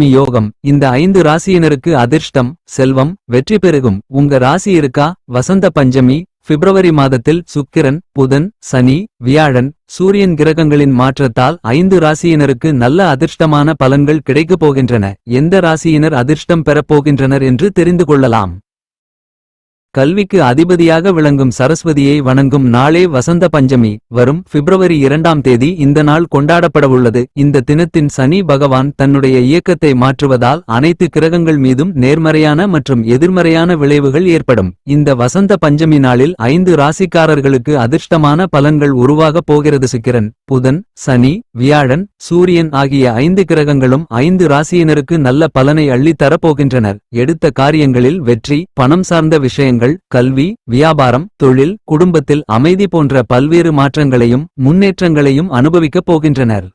லக்ஷ்மி யோகம். இந்த ஐந்து ராசியினருக்கு அதிர்ஷ்டம் செல்வம் வெற்றி பெருகும். உங்க ராசி இருக்கா? வசந்த பஞ்சமி பிப்ரவரி மாதத்தில் சுக்கிரன் புதன் சனி வியாழன் சூரியன் கிரகங்களின் மாற்றத்தால் ஐந்து ராசியினருக்கு நல்ல அதிர்ஷ்டமான பலன்கள் கிடைக்கப் போகின்றன. எந்த ராசியினர் அதிர்ஷ்டம் பெறப்போகின்றனர் என்று தெரிந்து கொள்ளலாம். கல்விக்கு அதிபதியாக விளங்கும் சரஸ்வதியை வணங்கும் நாளே வசந்த பஞ்சமி வரும் பிப்ரவரி இரண்டாம் தேதி இந்த நாள் கொண்டாடப்படவுள்ளது. இந்த தினத்தின் சனி பகவான் தன்னுடைய இயக்கத்தை மாற்றுவதால் அனைத்து கிரகங்கள் மீதும் நேர்மறையான மற்றும் எதிர்மறையான விளைவுகள் ஏற்படும். இந்த வசந்த பஞ்சமி நாளில் ஐந்து ராசிக்காரர்களுக்கு அதிர்ஷ்டமான பலன்கள் உருவாகப் போகிறது. சுக்கிரன் புதன் சனி வியாழன் சூரியன் ஆகிய ஐந்து கிரகங்களும் ஐந்து ராசியினருக்கு நல்ல பலனை அள்ளித்தரப் போகின்றனர். எடுத்த காரியங்களில் வெற்றி பணம் சார்ந்த விஷயங்கள் கல்வி வியாபாரம் தொழில் குடும்பத்தில் அமைதி போன்ற பல்வேறு மாற்றங்களையும் முன்னேற்றங்களையும் அனுபவிக்கப் போகின்றனர்.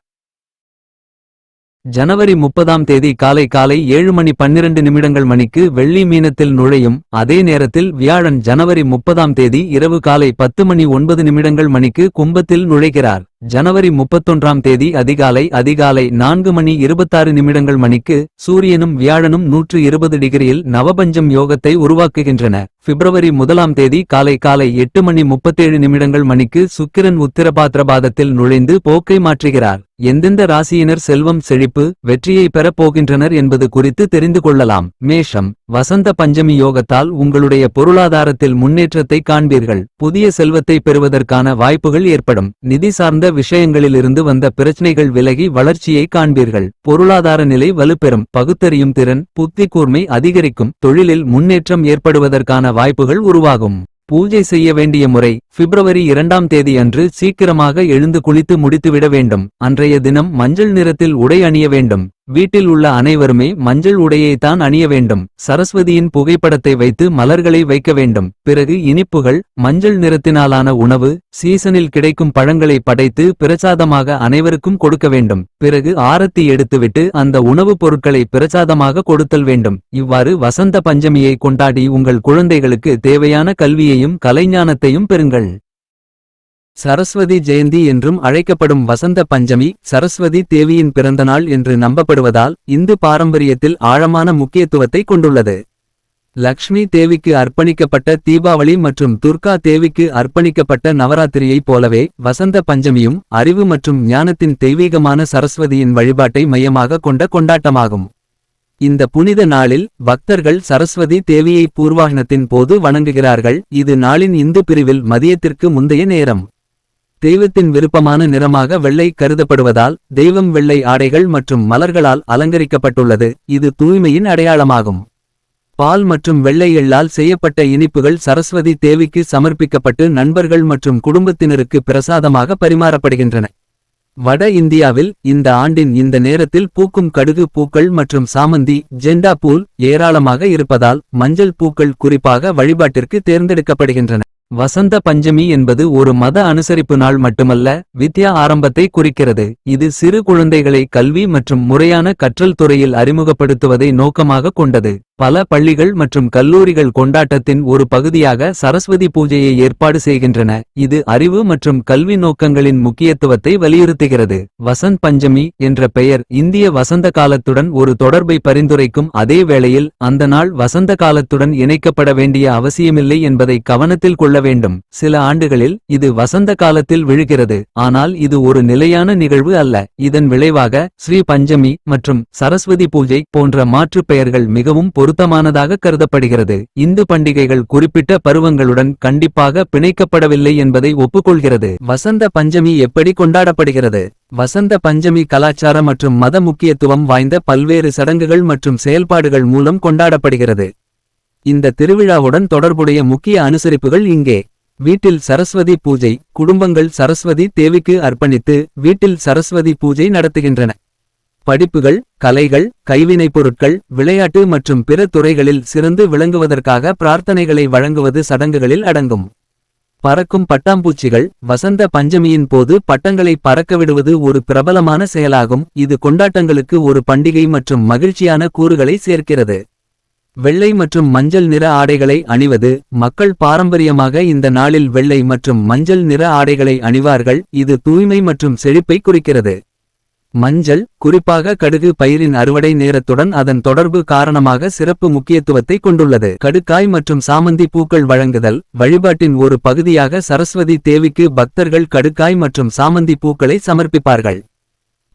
ஜனவரி முப்பதாம் தேதி காலை காலை ஏழு மணி பன்னிரண்டு நிமிடங்கள் மணிக்கு வெள்ளி மீனத்தில் நுழையும் அதே நேரத்தில் வியாழன் ஜனவரி முப்பதாம் தேதி இரவு காலை பத்து மணி ஒன்பது நிமிடங்கள் மணிக்கு கும்பத்தில் நுழைகிறார். ஜனவரி முப்பத்தொன்றாம் தேதி அதிகாலை அதிகாலை நான்கு மணி இருபத்தாறு நிமிடங்கள் மணிக்கு சூரியனும் வியாழனும் நூற்று இருபது டிகிரியில் நவபஞ்சம் யோகத்தை உருவாக்குகின்றன. பிப்ரவரி முதலாம் தேதி காலை காலை எட்டு மணி முப்பத்தேழு நிமிடங்கள் மணிக்கு சுக்கிரன் உத்திரபாத்திரபாதத்தில் நுழைந்து போக்கை மாற்றுகிறார். எந்தெந்த ராசியினர் செல்வம் செழிப்பு வெற்றியை பெறப் போகின்றனர் என்பது குறித்து தெரிந்து கொள்ளலாம். மேஷம் வசந்த பஞ்சமி யோகத்தால் உங்களுடைய பொருளாதாரத்தில் முன்னேற்றத்தை காண்பீர்கள். புதிய செல்வத்தை பெறுவதற்கான வாய்ப்புகள் ஏற்படும். நிதி சார்ந்த விஷயங்களிலிருந்து வந்த பிரச்சனைகள் விலகி வளர்ச்சியை காண்பீர்கள். பொருளாதார நிலை வலுப்பெறும். பகுத்தறியும் திறன் புத்தி கூர்மை அதிகரிக்கும். தொழிலில் முன்னேற்றம் ஏற்படுவதற்கான வாய்ப்புகள் உருவாகும். பூஜை செய்ய வேண்டிய முறை பிப்ரவரி இரண்டாம் தேதி அன்று சீக்கிரமாக எழுந்து குளித்து முடித்துவிட வேண்டும். அன்றைய தினம் மஞ்சள் நிறத்தில் உடை அணிய வேண்டும். வீட்டில் உள்ள அனைவருமே மஞ்சள் உடையைத்தான் அணிய வேண்டும். சரஸ்வதியின் புகைப்படத்தை வைத்து மலர்களை வைக்க வேண்டும். பிறகு இனிப்புகள் மஞ்சள் நிறத்தினாலான உணவு சீசனில் கிடைக்கும் பழங்களை படைத்து பிரசாதமாக அனைவருக்கும் கொடுக்க வேண்டும். பிறகு ஆரத்தி எடுத்துவிட்டு அந்த உணவுப் பொருட்களை பிரசாதமாக கொடுத்தல் வேண்டும். இவ்வாறு வசந்த பஞ்சமியை கொண்டாடி உங்கள் குழந்தைகளுக்கு தேவையான கல்வியையும் கலைஞானத்தையும் பெறுங்கள். சரஸ்வதி ஜெயந்தி என்றும் அழைக்கப்படும் வசந்த பஞ்சமி சரஸ்வதி தேவியின் பிறந்தநாள் என்று நம்பப்படுவதால் இந்து பாரம்பரியத்தில் ஆழமான முக்கியத்துவத்தை கொண்டுள்ளது. லக்ஷ்மி தேவிக்கு அர்ப்பணிக்கப்பட்ட தீபாவளி மற்றும் துர்கா தேவிக்கு அர்ப்பணிக்கப்பட்ட நவராத்திரியைப் போலவே வசந்த பஞ்சமியும் அறிவு மற்றும் ஞானத்தின் தெய்வீகமான சரஸ்வதியின் வழிபாட்டை மையமாக கொண்ட கொண்டாட்டமாகும். இந்த புனித நாளில் பக்தர்கள் சரஸ்வதி தேவியை பூர்வாகனத்தின் போது வணங்குகிறார்கள். இது நாளின் இந்து பிரிவில் மதியத்திற்கு முந்தைய நேரம். தெய்வத்தின் விருப்பமான நிறமாக வெள்ளை கருதப்படுவதால் தெய்வம் வெள்ளை ஆடைகள் மற்றும் மலர்களால் அலங்கரிக்கப்பட்டுள்ளது. இது தூய்மையின் அடையாளமாகும். பால் மற்றும் வெள்ளை எள்ளால் செய்யப்பட்ட இனிப்புகள் சரஸ்வதி தேவிக்கு சமர்ப்பிக்கப்பட்டு நண்பர்கள் மற்றும் குடும்பத்தினருக்கு பிரசாதமாக பரிமாறப்படுகின்றன. வட இந்தியாவில் இந்த ஆண்டின் இந்த நேரத்தில் பூக்கும் கடுகு பூக்கள் மற்றும் சாமந்தி ஜெண்டா பூல் ஏராளமாக இருப்பதால் மஞ்சள் பூக்கள் குறிப்பாக வழிபாட்டிற்கு தேர்ந்தெடுக்கப்படுகின்றன. வசந்த பஞ்சமி என்பது ஒரு மத அனுசரிப்பு நாள் மட்டுமல்ல வித்யா ஆரம்பத்தை குறிக்கிறது. இது சிறு குழந்தைகளை கல்வி மற்றும் முறையான கற்றல் துறையில் அறிமுகப்படுத்துவதை நோக்கமாக கொண்டது. பல பள்ளிகள் மற்றும் கல்லூரிகள் கொண்டாட்டத்தின் ஒரு பகுதியாக சரஸ்வதி பூஜையை ஏற்பாடு செய்கின்றன. இது அறிவு மற்றும் கல்வி நோக்கங்களின் முக்கியத்துவத்தை வலியுறுத்துகிறது. வசந்த் பஞ்சமி என்ற பெயர் இந்திய வசந்த காலத்துடன் ஒரு தொடர்பை பரிந்துரைக்கும் அதே வேளையில் அந்த நாள் வசந்த காலத்துடன் இணைக்கப்பட வேண்டிய அவசியமில்லை என்பதை கவனத்தில் கொள்ள வேண்டும். சில ஆண்டுகளில் இது வசந்த காலத்தில் விழுகிறது. ஆனால் இது ஒரு நிலையான நிகழ்வு அல்ல. இதன் விளைவாக ஸ்ரீ பஞ்சமி மற்றும் சரஸ்வதி பூஜை போன்ற மாற்று பெயர்கள் மிகவும் பொருத்தமானதாக கருதப்படுகிறது. இந்து பண்டிகைகள் குறிப்பிட்ட பருவங்களுடன் கண்டிப்பாக பிணைக்கப்படவில்லை என்பதை ஒப்புக்கொள்கிறது. வசந்த பஞ்சமி எப்படி கொண்டாடப்படுகிறது? வசந்த பஞ்சமி கலாச்சார மற்றும் மத முக்கியத்துவம் வாய்ந்த பல்வேறு சடங்குகள் மற்றும் செயல்பாடுகள் மூலம் கொண்டாடப்படுகிறது. இந்த திருவிழாவுடன் தொடர்புடைய முக்கிய அனுசரிப்புகள் இங்கே. வீட்டில் சரஸ்வதி பூஜை குடும்பங்கள் சரஸ்வதி தேவிக்கு அர்ப்பணித்து வீட்டில் சரஸ்வதி பூஜை நடத்துகின்றன. படிப்புகள் கலைகள் கைவினைப் பொருட்கள் விளையாட்டு மற்றும் பிற துறைகளில் சிறந்து விளங்குவதற்காக பிரார்த்தனைகளை வழங்குவது சடங்குகளில் அடங்கும். பறக்கும் பட்டாம்பூச்சிகள் வசந்த பஞ்சமியின் போது பட்டங்களை பறக்கவிடுவது ஒரு பிரபலமான செயலாகும். இது கொண்டாட்டங்களுக்கு ஒரு பண்டிகை மற்றும் மகிழ்ச்சியான கூறுகளை சேர்க்கிறது. வெள்ளை மற்றும் மஞ்சள் நிற ஆடைகளை அணிவது மக்கள் பாரம்பரியமாக இந்த நாளில் வெள்ளை மற்றும் மஞ்சள் நிற ஆடைகளை அணிவார்கள். இது தூய்மை மற்றும் செழிப்பை குறிக்கிறது. மஞ்சள் குறிப்பாக கடுகு பயிரின் அறுவடை நேரத்துடன் அதன் தொடர்பு காரணமாக சிறப்பு முக்கியத்துவத்தை கொண்டுள்ளது. கடுக்காய் மற்றும் சாமந்தி பூக்கள் வழங்குதல் வழிபாட்டின் ஒரு பகுதியாக சரஸ்வதி தேவிக்கு பக்தர்கள் கடுக்காய் மற்றும் சாமந்தி பூக்களை சமர்ப்பிப்பார்கள்.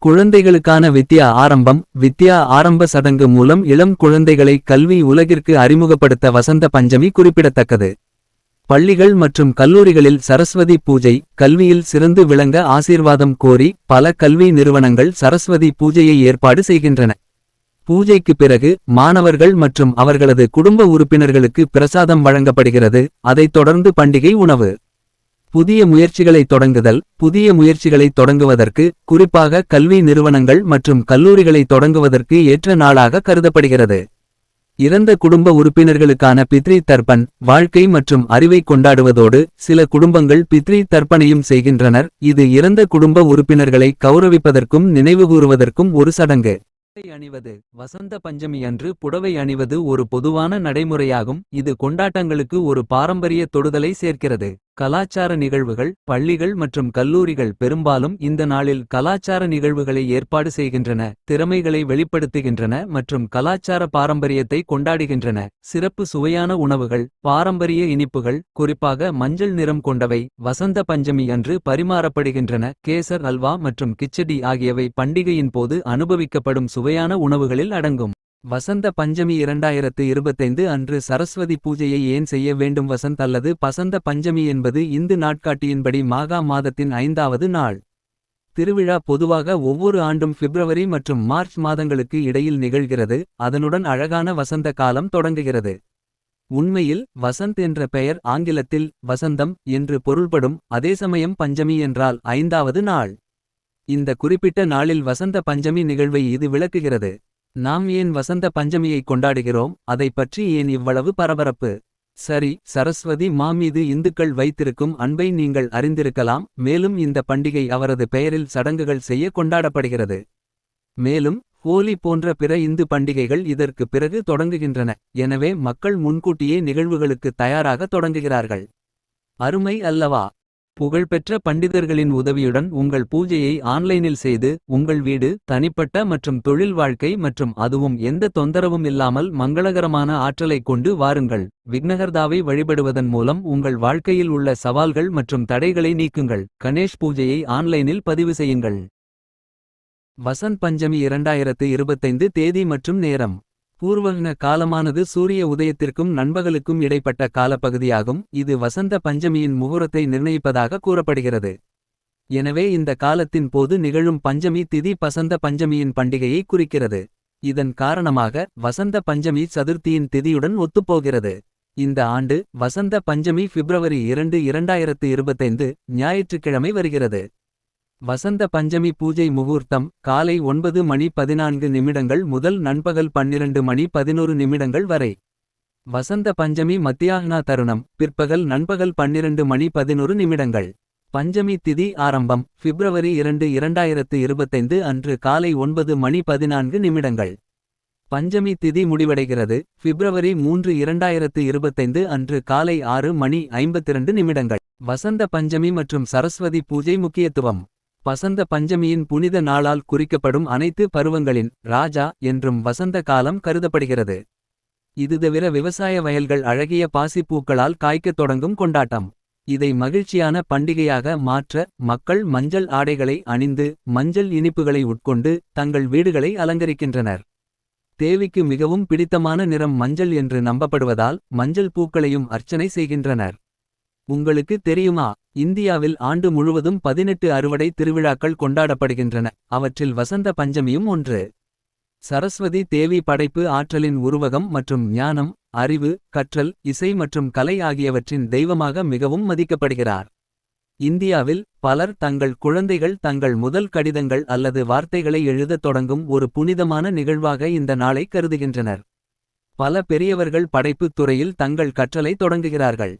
குழந்தைகளுக்கான வித்யா ஆரம்பம் வித்யா ஆரம்ப சடங்கு மூலம் இளம் குழந்தைகளை கல்வி உலகிற்கு அறிமுகப்படுத்த வசந்த பஞ்சமி குறிப்பிடத்தக்கது. பள்ளிகள் மற்றும் கல்லூரிகளில் சரஸ்வதி பூஜை கல்வியில் சிறந்து விளங்க ஆசீர்வாதம் கோரி பல கல்வி நிறுவனங்கள் சரஸ்வதி பூஜையை ஏற்பாடு செய்கின்றன. பூஜைக்கு பிறகு மாணவர்கள் மற்றும் அவர்களது குடும்ப உறுப்பினர்களுக்கு பிரசாதம் வழங்கப்படுகிறது அதைத் தொடர்ந்து பண்டிகை உணவு. புதிய முயற்சிகளை தொடங்குதல் புதிய முயற்சிகளை தொடங்குவதற்கு குறிப்பாக கல்வி நிறுவனங்கள் மற்றும் கல்லூரிகளை தொடங்குவதற்கு ஏற்ற நாளாக கருதப்படுகிறது. இறந்த குடும்ப உறுப்பினர்களுக்கான பித்ரி தர்ப்பன் வாழ்க்கை மற்றும் அறிவை கொண்டாடுவதோடு சில குடும்பங்கள் பித்ரி தர்ப்பணையும் செய்கின்றனர். இது இறந்த குடும்ப உறுப்பினர்களை கௌரவிப்பதற்கும் நினைவுகூறுவதற்கும் ஒரு சடங்கு. புடவை அணிவது வசந்த பஞ்சமி அன்று புடவை அணிவது ஒரு பொதுவான நடைமுறையாகும். இது கொண்டாட்டங்களுக்கு ஒரு பாரம்பரிய தொடுதலை சேர்க்கிறது. கலாச்சார நிகழ்வுகள் பள்ளிகள் மற்றும் கல்லூரிகள் பெரும்பாலும் இந்த நாளில் கலாச்சார நிகழ்வுகளை ஏற்பாடு செய்கின்றன திறமைகளை வெளிப்படுத்துகின்றன மற்றும் கலாச்சார பாரம்பரியத்தை கொண்டாடுகின்றன. சிறப்பு சுவையான உணவுகள் பாரம்பரிய இனிப்புகள் குறிப்பாக மஞ்சள் நிறம் கொண்டவை வசந்த பஞ்சமி அன்று பரிமாறப்படுகின்றன. கேசர் அல்வா மற்றும் கிச்சடி ஆகியவை பண்டிகையின் போது அனுபவிக்கப்படும் சுவையான உணவுகளில் அடங்கும். வசந்த பஞ்சமி இரண்டாயிரத்து இருபத்தைந்து அன்று சரஸ்வதி பூஜையை ஏன் செய்ய வேண்டும்? வசந்த் அல்லது பசந்த பஞ்சமி என்பது இந்து நாட்காட்டியின்படி மாகா மாதத்தின் ஐந்தாவது நாள். திருவிழா பொதுவாக ஒவ்வொரு ஆண்டும் பிப்ரவரி மற்றும் மார்ச் மாதங்களுக்கு இடையில் நிகழ்கிறது அதனுடன் அழகான வசந்த காலம் தொடங்குகிறது. உண்மையில் வசந்த் என்ற பெயர் ஆங்கிலத்தில் வசந்தம் என்று பொருள்படும் அதே சமயம் பஞ்சமி என்றால் ஐந்தாவது நாள். இந்த குறிப்பிட்ட நாளில் வசந்த பஞ்சமி நிகழ்வை இது விளக்குகிறது. நாம் ஏன் வசந்த பஞ்சமியை கொண்டாடுகிறோம்? அதைப் பற்றி ஏன் இவ்வளவு பரபரப்பு? சரி சரஸ்வதி மா மீது இந்துக்கள் வைத்திருக்கும் அன்பை நீங்கள் அறிந்திருக்கலாம் மேலும் இந்த பண்டிகை அவரது பெயரில் சடங்குகள் செய்ய கொண்டாடப்படுகிறது. மேலும் ஹோலி போன்ற பிற இந்து பண்டிகைகள் இதற்கு பிறகு தொடங்குகின்றன எனவே மக்கள் முன்கூட்டியே நிகழ்வுகளுக்கு தயாராக தொடங்குகிறார்கள். அருமை அல்லவா? புகழ்பெற்ற பண்டிதர்களின் உதவியுடன் உங்கள் பூஜையை ஆன்லைனில் செய்து உங்கள் வீடு தனிப்பட்ட மற்றும் தொழில் வாழ்க்கை மற்றும் அதுவும் எந்த தொந்தரவும் இல்லாமல் மங்களகரமான ஆற்றலைக் கொண்டு வாருங்கள். விக்னகர்தாவை வழிபடுவதன் மூலம் உங்கள் வாழ்க்கையில் உள்ள சவால்கள் மற்றும் தடைகளை நீக்குங்கள். கணேஷ் பூஜையை ஆன்லைனில் பதிவு செய்யுங்கள். வசந்த் பஞ்சமி இரண்டாயிரத்து இருபத்தைந்து தேதி மற்றும் நேரம். பூர்வக்ன காலமானது சூரிய உதயத்திற்கும் நண்பகலுக்கும் இடைப்பட்ட காலப்பகுதியாகும். இது வசந்த பஞ்சமியின் முகூரத்தை நிர்ணயிப்பதாக கூறப்படுகிறது. எனவே இந்த காலத்தின் போது நிகழும் பஞ்சமி திதி பசந்த பஞ்சமியின் பண்டிகையை குறிக்கிறது. இதன் காரணமாக வசந்த பஞ்சமி சதுர்த்தியின் திதியுடன் ஒத்துப்போகிறது. இந்த ஆண்டு வசந்த பஞ்சமி பிப்ரவரி இரண்டு இரண்டாயிரத்து இருபத்தைந்து ஞாயிற்றுக்கிழமை வருகிறது. வசந்த பஞ்சமி பூஜை முகூர்த்தம் காலை ஒன்பது மணி பதினான்கு நிமிடங்கள் முதல் நண்பகல் பன்னிரண்டு மணி பதினோரு நிமிடங்கள் வரை. வசந்த பஞ்சமி மத்தியாகனா தருணம் பிற்பகல் நண்பகல் பன்னிரண்டு மணி பதினொரு நிமிடங்கள். பஞ்சமி திதி ஆரம்பம் பிப்ரவரி இரண்டு இரண்டாயிரத்து இருபத்தைந்து அன்று காலை ஒன்பது மணி பதினான்கு நிமிடங்கள். பஞ்சமி திதி முடிவடைகிறது பிப்ரவரி மூன்று இரண்டாயிரத்து இருபத்தைந்து அன்று காலை ஆறு மணி ஐம்பத்திரண்டு நிமிடங்கள். வசந்த பஞ்சமி மற்றும் சரஸ்வதி பூஜை முக்கியத்துவம். வசந்த பஞ்சமியின் புனித நாளால் குறிக்கப்படும் அனைத்து பருவங்களின் ராஜா என்றும் வசந்த காலம் கருதப்படுகிறது. இது தவிர விவசாய வயல்கள் அழகிய பாசிப்பூக்களால் காய்க்கத் தொடங்கும் கொண்டாட்டம். இதை மகிழ்ச்சியான பண்டிகையாக மாற்ற மக்கள் மஞ்சள் ஆடைகளை அணிந்து மஞ்சள் இனிப்புகளை உட்கொண்டு தங்கள் வீடுகளை அலங்கரிக்கின்றனர். தேவிக்கு மிகவும் பிடித்தமான நிறம் மஞ்சள் என்று நம்பப்படுவதால் மஞ்சள் பூக்களையும் அர்ச்சனை செய்கின்றனர். உங்களுக்கு தெரியுமா? இந்தியாவில் ஆண்டு முழுவதும் பதினெட்டு அறுவடை திருவிழாக்கள் கொண்டாடப்படுகின்றன. அவற்றில் வசந்த பஞ்சமியும் ஒன்று. சரஸ்வதி தேவி படைப்பு ஆற்றலின் உருவகம் மற்றும் ஞானம் அறிவு கற்றல் இசை மற்றும் கலை ஆகியவற்றின் தெய்வமாக மிகவும் மதிக்கப்படுகிறார். இந்தியாவில் பலர் தங்கள் குழந்தைகள் தங்கள் முதல் கடிதங்கள் அல்லது வார்த்தைகளை எழுதத் தொடங்கும் ஒரு புனிதமான நிகழ்வாக இந்த நாளை கருதுகின்றனர். பல பெரியவர்கள் படைப்புத் துறையில் தங்கள் கற்றலை தொடங்குகிறார்கள்.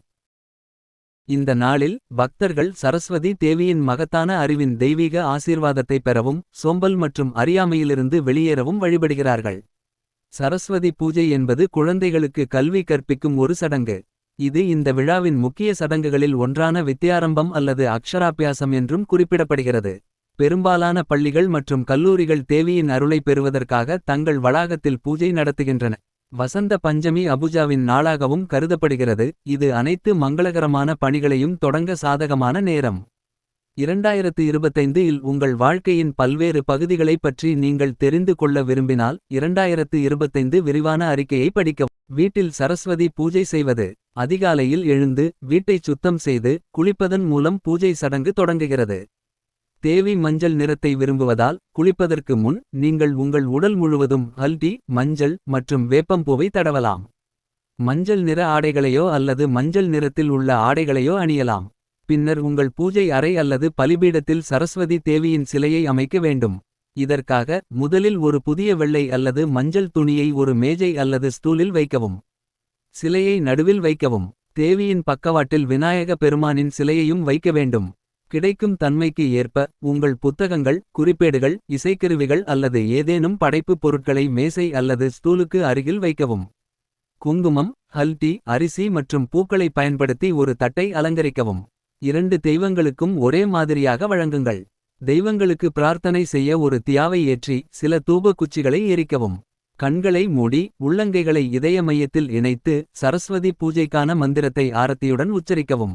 இந்த நாளில் பக்தர்கள் சரஸ்வதி தேவியின் மகத்தான அறிவின் தெய்வீக ஆசீர்வாதத்தை பெறவும் சோம்பல் மற்றும் அறியாமையிலிருந்து வெளியேறவும் வழிபடுகிறார்கள். சரஸ்வதி பூஜை என்பது குழந்தைகளுக்கு கல்வி கற்பிக்கும் ஒரு சடங்கு. இது இந்த விழாவின் முக்கிய சடங்குகளில் ஒன்றான வித்தியாரம்பம் அல்லது அக்ஷராபியாசம் என்றும் குறிப்பிடப்படுகிறது. பெரும்பாலான பள்ளிகள் மற்றும் கல்லூரிகள் தேவியின் அருளை பெறுவதற்காக தங்கள் வளாகத்தில் பூஜை நடத்துகின்றன. வசந்த பஞ்சமி அபுஜாவின் நாளாகவும் கருதப்படுகிறது. இது அனைத்து மங்களகரமான பணிகளையும் தொடங்க சாதகமான நேரம். 2025 இல் உங்கள் வாழ்க்கையின் பல்வேறு பகுதிகளைப் பற்றி நீங்கள் தெரிந்து கொள்ள விரும்பினால். 2025 விரிவான அறிக்கையை படிக்கவும். வீட்டில் சரஸ்வதி பூஜை செய்வது. அதிகாலையில் எழுந்து வீட்டைச் சுத்தம் செய்து. குளிப்பதன் மூலம் பூஜை சடங்கு தொடங்குகிறது. தேவி மஞ்சள் நிறத்தை விரும்புவதால். குளிப்பதற்கு முன் நீங்கள் உங்கள் உடல் முழுவதும் ஹல்தி மஞ்சள் மற்றும் வேப்பம்பூவை தடவலாம். மஞ்சள் நிற ஆடைகளையோ அல்லது மஞ்சள் நிறத்தில் உள்ள ஆடைகளையோ அணியலாம். பின்னர் உங்கள் பூஜை அறை அல்லது பலிபீடத்தில் சரஸ்வதி தேவியின் சிலையை அமைக்க வேண்டும். இதற்காக முதலில் ஒரு புதிய வெள்ளை அல்லது மஞ்சள் துணியை ஒரு மேஜை அல்லது ஸ்டூலில் வைக்கவும். சிலையை நடுவில் வைக்கவும். தேவியின் பக்கவாட்டில் விநாயக பெருமானின் சிலையையும் வைக்க வேண்டும். கிடைக்கும் தன்மைக்கு ஏற்ப உங்கள் புத்தகங்கள் குறிப்பேடுகள் இசைக்கருவிகள் அல்லது ஏதேனும் படைப்பு பொருட்களை மேசை அல்லது ஸ்டூலுக்கு அருகில் வைக்கவும். குங்குமம் ஹல்தி அரிசி மற்றும் பூக்களை பயன்படுத்தி ஒரு தட்டை அலங்கரிக்கவும். இரண்டு தெய்வங்களுக்கும் ஒரே மாதிரியாக வழங்குங்கள். தெய்வங்களுக்கு பிரார்த்தனை செய்ய ஒரு தியாவை ஏற்றி சில தூப குச்சிகளை எரிக்கவும். கண்களை மூடி உள்ளங்கைகளை இதய மையத்தில் இணைத்து. சரஸ்வதி பூஜைக்கான மந்திரத்தை ஆரத்தியுடன் உச்சரிக்கவும்.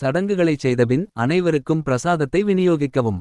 சடங்குகளைச் செய்தபின் அனைவருக்கும் பிரசாதத்தை விநியோகிக்கவும்.